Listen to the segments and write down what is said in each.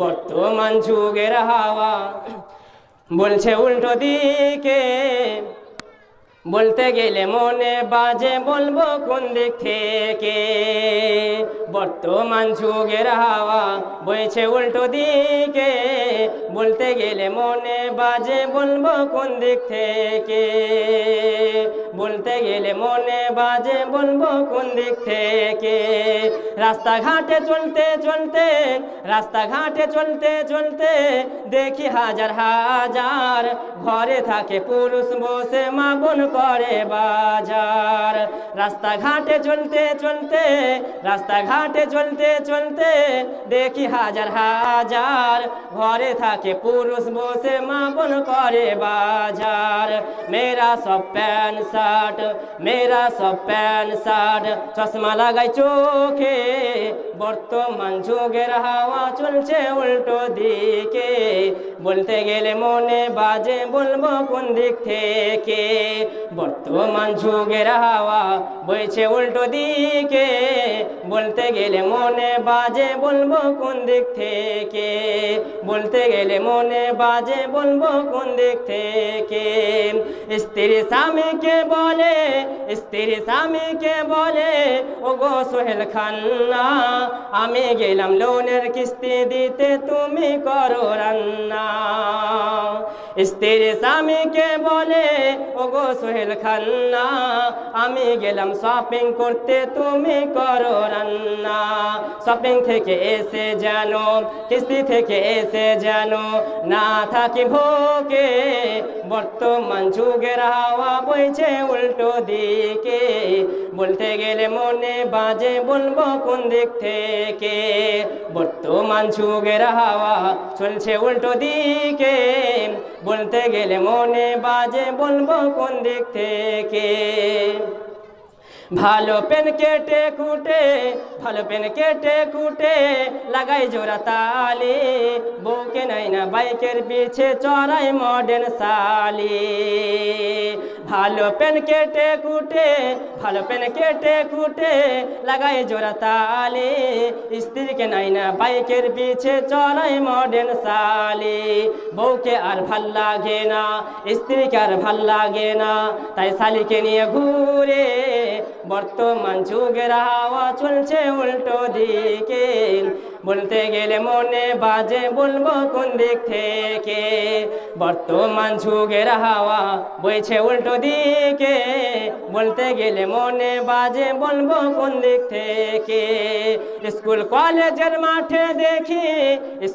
বর্তমান যুগের হাওয়া। বলছে উল্টো দিকে, বলতে গেলে মনে বাজে বলব কোন দিক থেকে। বর্তমান যুগের হাওয়া বইছে উল্টো দিকে, বলতে গেলে মনে বাজে বলব কোন দিক থেকে। বলতে গেলে মনে বাজে বলব কোন দিক থেকে? রাস্তাঘাটে চলতে চলতে, রাস্তাঘাটে চলতে চলতে দেখি হাজার হাজার। ঘরে থাকে পুরুষ, বসে মা বোন করে বাজার। রাস্তাঘাটে চলতে চলতে, রাস্তাঘাটে চলতে চলতে দেখি হাজার হাজার। ঘরে থাকে পুরুষ, বসে মা বোন করে বাজার। মেরা সব প্যান্ট শার্ট মেরা সব প্যান্ট, শার্ট, চশমা লাগাই চোখে। বর্তমান যুগের হাওয়া চলছে উল্টো দিকে। বলতে গেলে মনে বাজে বলব কোন দিক থেকে। বর্তমান যুগের হাওয়া বইছে উল্টো দিকে। বলতে গেলে মনে বাজে বলব কোন দিক থেকে। বলতে গেলে মনে বাজে বলব কোন দিক থেকে। স্ত্রী স্বামীকে বলে স্ত্রী স্বামীকে বলে ও গো সোহেল খান্না, আমি গেলাম লোনের কিস্তি দিতে, তুমি করো রান্না। স্ত্রী স্বামীকে বলে ও গো সোহেল খান্না, আমি গেলাম শপিং করতে, তুমি করো রান্না। শপিং থেকে এসে জানো কিস্তি থেকে এসে জানো না থাকি ভোকে বর্তমান যুগের হাওয়া বইছে উল্টো দিকে। বলতে গেলে মনে বাজে বলব কোন দিক থেকে? বর্তমান যুগের হাওয়া চলছে উল্টো দিকে। বলতে গেলে মনে বাজে বলব কোন দিক থেকে? ভালো পেন কেটে কুটে ভালো পেন কেটে কুটে লাগাই জোড়া তালি। বউকে নাই না বাইকের পিছে চড়াই মডেল সালি ভালো পেন কেটে কুটে ভালো পেন কেটে কুটে লাগাই জোড়া তালি। স্ত্রীকে নাই না বাইকের পিছে চড়াই মডেল সালি বউকে আর ভালো লাগে না, স্ত্রীকে আর ভালো লাগে না, তাই শালিকে নিয়ে ঘুরে। বর্তমান যুগের হাওয়া চলছে উল্টো দিকে। বলতে গেলে মনে বাজে বলব কোন দিক থেকে? বর্তমান যুগের হাওয়া বইছে উল্টো দিকে। বলতে গেলে মনে বাজে বলব কোন দিক থেকে? স্কুল কলেজের মাঠে দেখি,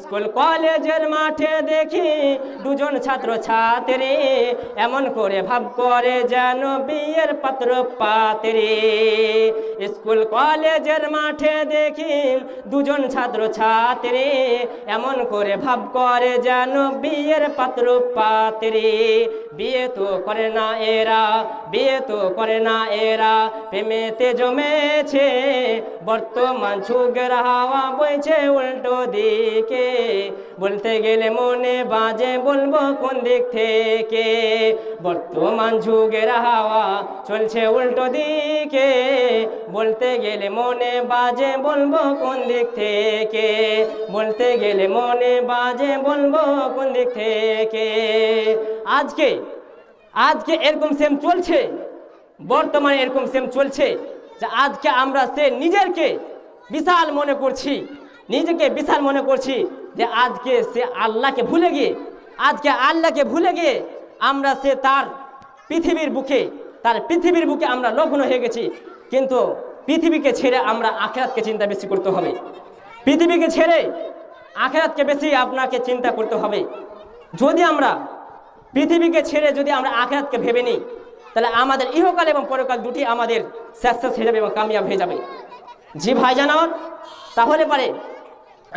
স্কুল কলেজের মাঠে দেখি দুজন ছাত্র ছাত্রী এমন করে ভাব করে যেন বিয়ের পাত্র পাত্রী। স্কুল কলেজের মাঠে দেখি দুজন ছাত্র ছাত্রী এমন করে ভাব করে যেন বিয়ের পাত্র পাত্রে বিয়ে তো করে না এরা, বিয়ে তো করে না এরা, প্রেমেতে জমেছে, বর্তমান যুগের হাওয়া বইছে উল্টো দিকে। বলতে গেলে মনে বাজে বলব কোন দিক থেকে, বর্তমান যুগের হাওয়া চলছে উল্টো দিকে। বলতে গেলে মনে বাজে বলব কোন দিক থেকে বলতে গেলে মনে বাজে বলব কোন দিক থেকে। আজকে আজকে এরকম সেম চলছে, বর্তমানে এরকম সেম চলছে, যে আজকে আমরা সে নিজেরকে বিশাল মনে করছি, নিজেকে বিশাল মনে করছি যে আজকে সে আল্লাহকে ভুলে গিয়ে, আজকে আল্লাহকে ভুলে গিয়ে আমরা সে তার পৃথিবীর বুকে, তার পৃথিবীর বুকে আমরা লগ্ন হয়ে গেছি, কিন্তু পৃথিবীকে ছেড়ে আমরা আখেরাতকে চিন্তা বেশি করতে হবে। পৃথিবীকে ছেড়ে আখেরাতকে বেশি আপনাকে চিন্তা করতে হবে। যদি আমরা পৃথিবীকে ছেড়ে যদি আমরা আখেরাতকে ভেবে নিই, তাহলে আমাদের ইহকাল এবং পরকাল দুটি আমাদের সাকসেস হয়ে যাবে এবং কামিয়াব হয়ে যাবে। জি ভাই জানার তাহলে পারে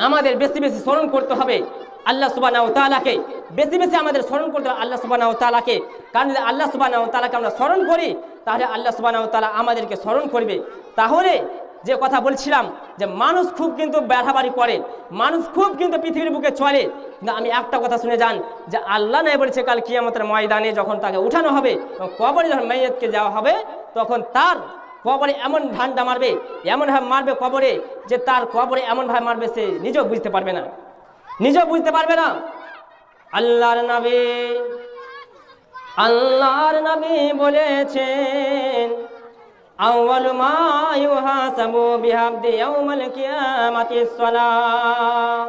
আমাদের বেশি বেশি স্মরণ করতে হবে আল্লাহ সুবাহ তালাকে বেশি বেশি আমাদের স্মরণ করতে হবে আল্লাহ সুবাহ তালাকে কারণ যদি আল্লাহ সুবাহ তালাকে আমরা স্মরণ করি, তাহলে আল্লাহ সুবাহ তালা আমাদেরকে স্মরণ করবে। তাহলে যে কথা বলছিলাম যে মানুষ খুব কিন্তু ব্যথাবাড়ি করে, মানুষ খুব কিন্তু পৃথিবীর বুকে চলে। কিন্তু আমি একটা কথা শুনে যান, যে আল্লাহ নাই বলেছে কাল কিয়ামতের ময়দানে যখন তাকে উঠানো হবে কবরে যখন মেয়েতকে যাওয়া হবে, তখন তার কবরে এমন ধানটা মারবে এমনভাবে মারবে কবরে, যে তার কবরে এমনভাবে মারবে সে নিজেও বুঝতে পারবে না। নিজেও বুঝতে পারবে না। আল্লাহর নবী আল্লাহর নবী বলেছেন আউয়ালু মা ইউহাসাবু বিহাবদি ইয়াউমাল কিয়ামাতিস সালাহ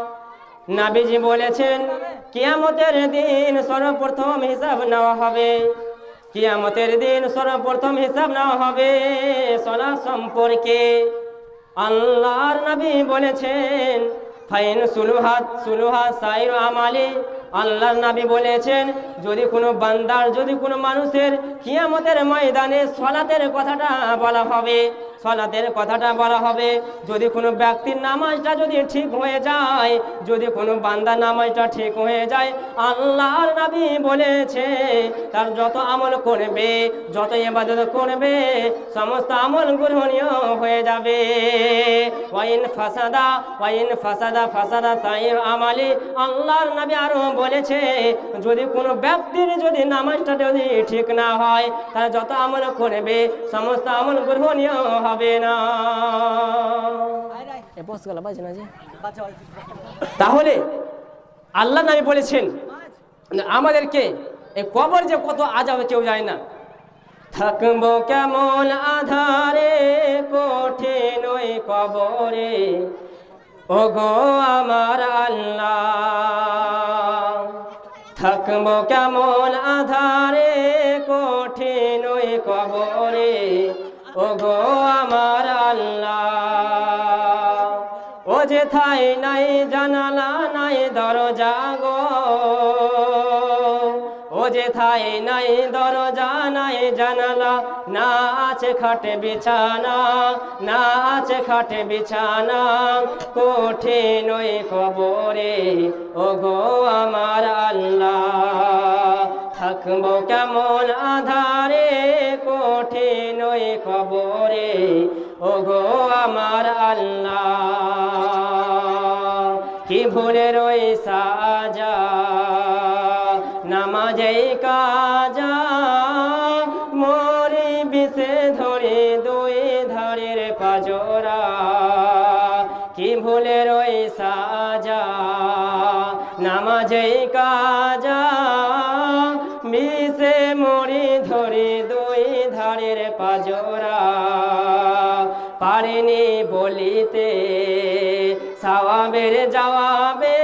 নাবিজি বলেছেন, কিয়ামতের দিন সর্বপ্রথম হিসাব নেওয়া হবে। কিয়ামতের দিন সর্বপ্রথম হিসাব নেওয়া হবে সলা সম্পর্কে। আল্লাহর নবী বলেছেন, ফাইন সুলুহাত সুলুহাত সাইর আমালি আল্লাহর নাবি বলেছেন, যদি কোনো বান্দার, যদি কোনো মানুষের কিয়ামতের ময়দানে সলাতের কথাটা বলা হবে সলাতের কথাটা বলা হবে। যদি কোনো ব্যক্তির নামাজটা যদি ঠিক হয়ে যায়, যদি কোনো বান্দা নামাজটা ঠিক হয়ে যায়, আল্লাহর নবী বলেছে, তার যত আমল করবে, যত ইবাদত করবে, সমস্ত আমল গ্রহণীয় হয়ে যাবে। ওয়াইন ফাসাদা ওয়াইন ফাসাদা ফাসাদা সাইর আমালি। আল্লাহর নবী আরও বলেছে, যদি কোনো ব্যক্তির যদি নামাজটা যদি ঠিক না হয় তাহলে যত আমল করবে, সমস্ত আমল গ্রহণীয় হবে না। তাহলে আল্লাহ নবী বলেছেন আমাদেরকে এই কবর যে কত আজাবে কেউ যায় না। থাকব কেমন আধারে কঠিন কবরে। ও গো আমার আল্লাহ থাকব কেমন থাই নাই জানালা, নাই দরজা গো। ও যে থাই নাই, দরজা নাই, জানালা, না আছে খাটে বিছানা, না আছে খাটে বিছানা। কঠিন ওই কবরে, ও গো আমার আল্লাহ, থাকব কেমন আধারে? কঠিন ওই কবরে, ও গো আমার আল্লাহ। কি ভুলে রই সাজা নামাজেই কাজা? মরি বিষে ধরে দুই ধারের পাজরা। কি ভুলে রই সাজা নামাজেই কাজা? মিশে মরি ধরে দুই ধারের পাজরা। পারেনি বলিতে সাওয়াবের জবাবে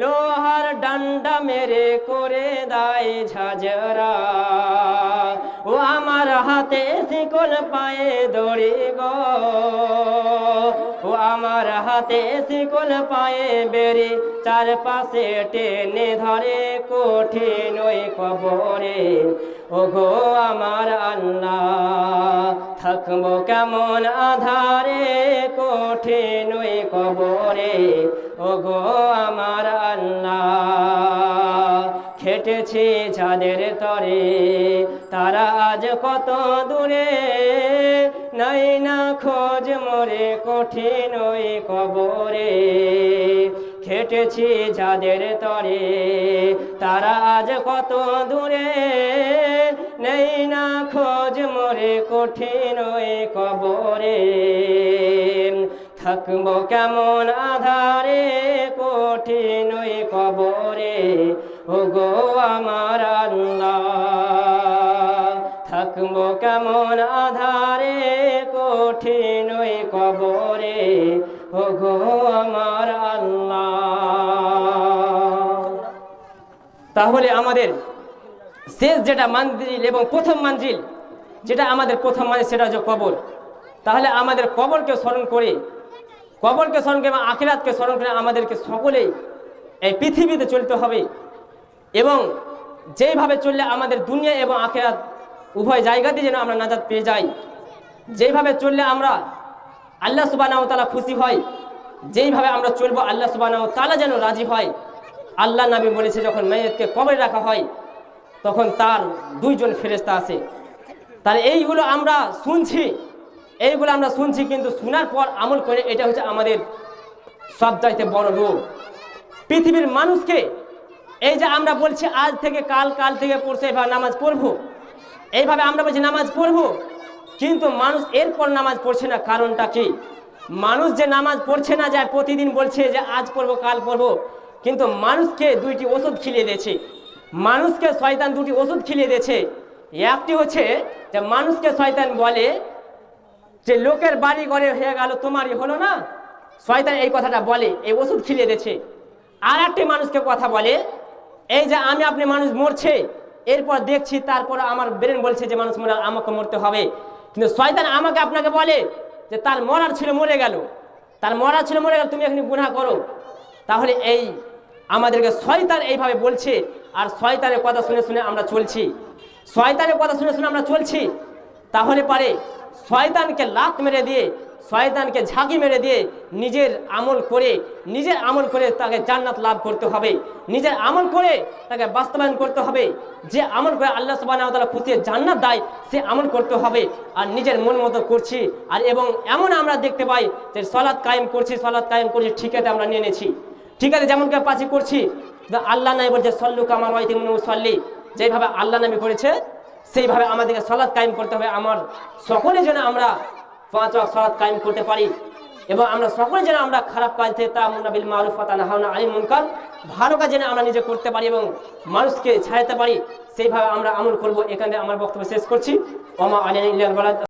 লোহার ডান্ডা মেরে করে দায় ঝাঁঝরা। ও আমার হাতে শিকল পায়ে দড়ি গো। ও আমার হাতে শিকল পায়ে বেরি চারপাশে টেনে ধরে কঠিন ওই কবরে। ও গো আমার আল্লাহ, থাকব কেমন আধারে? কঠিন কবরে। ও গো আমার আল্লাহ, খেটেছি যাদের তরে, তারা আজ কত দূরে? নাই না খোঁজ মরে কঠিন কবরে। খেটেছি যাদের তরে, তারা আজ কত দূরে? নেই না খোঁজ মরে কঠিন কবরে। থাকব কেমন আধারে, কঠিন কবরে ও গো আমার আল্লাহ, থাকব কেমন আধারে, কঠিন কবরে ও গো আমার তাহলে আমাদের শেষ যেটা মঞ্জিল এবং প্রথম মঞ্জিল যেটা আমাদের প্রথম মঞ্জিল সেটা হচ্ছে কবর। তাহলে আমাদের কবরকে স্মরণ করে কবরকে স্মরণ করে আখিরাতকে স্মরণ করে আমাদেরকে সকলেই এই পৃথিবীতে চলতে হবে এবং যেইভাবে চললে আমাদের দুনিয়া এবং আখেরাত উভয় জায়গাতে যেন আমরা নাজাদ পেয়ে যাই। যেইভাবে চললে আমরা আল্লাহ সুবাহ তালা খুশি হয় যেইভাবে আমরা চলবো আল্লাহ সুবাহ তালা যেন রাজি হয়। আল্লাহ নবী বলেছে, যখন মেয়েদকে কবরে রাখা হয়, তখন তার দুইজন ফেরেস্তা আছে। তাহলে এইগুলো আমরা শুনছি এইগুলো আমরা শুনছি, কিন্তু শোনার পর আমল করে এটা হচ্ছে আমাদের সবচাইতে বড় রোগ পৃথিবীর মানুষকে এই যে আমরা বলছি, আজ থেকে কাল কাল থেকে পড়ছে, এবার নামাজ পড়ব। এইভাবে আমরা বলছি নামাজ পড়ব, কিন্তু মানুষ এরপর নামাজ পড়ছে না, কারণটা কি? মানুষ যে নামাজ পড়ছে না যায় প্রতিদিন বলছে যে আজ পড়ব, কাল পড়ব, কিন্তু মানুষকে দুইটি ওষুধ খিলিয়ে দিয়েছে। মানুষকে শয়তান দুটি ওষুধ খিলিয়ে দিয়েছে। একটি হচ্ছে যে মানুষকে শয়তান বলে যে লোকের বাড়ি ঘরে হয়ে গেল, তোমারই হলো না? শয়তান এই কথাটা বলে, এই ওষুধ খিলিয়ে দিয়েছে। আর একটি মানুষকে কথা বলে, এই যে আমি আপনি মানুষ মরছে, এরপর দেখছি, তারপর আমার ব্রেন বলছে যে মানুষ মরে, আমাকে মরতে হবে। কিন্তু শয়তান আমাকে আপনাকে বলে যে, তার মরার ছিল মরে গেল। তার মরার ছিল মরে গেল, তুমি এখানে গুনাহ করো। তাহলে এই আমাদেরকে শয়তান এইভাবে বলছে, আর শয়তানের কথা শুনে শুনে আমরা চলছি। শয়তানের কথা শুনে শুনে আমরা চলছি। তাহলে পারে শয়তানকে লাত মেরে দিয়ে, শয়তানকে ঝাঁকি মেরে দিয়ে নিজের আমল করে, নিজের আমল করে তাকে জান্নাত লাভ করতে হবে। নিজের আমল করে তাকে বাস্তবায়ন করতে হবে। যে আমল করে আল্লাহ সুবাহ তালা খুশি জান্নাত দেয়, সে আমল করতে হবে। আর নিজের মন মতো করছি। আর এবং এমন আমরা দেখতে পাই যে সলাৎ কায়েম করছি সলাৎ কায়েম করছি, ঠিক আছে আমরা নিয়ে নিয়েছি। ঠিক আছে, যেমন কে পাঁচি করছি আল্লাহ নাই বলছে, সল্লু কামার ওয়াইতি সল্লি যেভাবে আল্লাহ নামে করেছে সেইভাবে আমাদেরকে সলাৎ কায়েম করতে হবে। আমার সকলে যেন আমরা পাঁচ ওয়াক্ত সলাৎ কায়েম করতে পারি এবং আমরা সকলে যেন আমরা খারাপ কাজ থেকে তা মুনাবিল মারুফ ফাতানা হাওনা আলী মুনকার, ভালো কাজ যেন আমরা নিজে করতে পারি এবং মানুষকে ছাড়াতে পারি, সেইভাবে আমরা আমল করব। এখানে আমার বক্তব্য শেষ করছি। ওমা আলী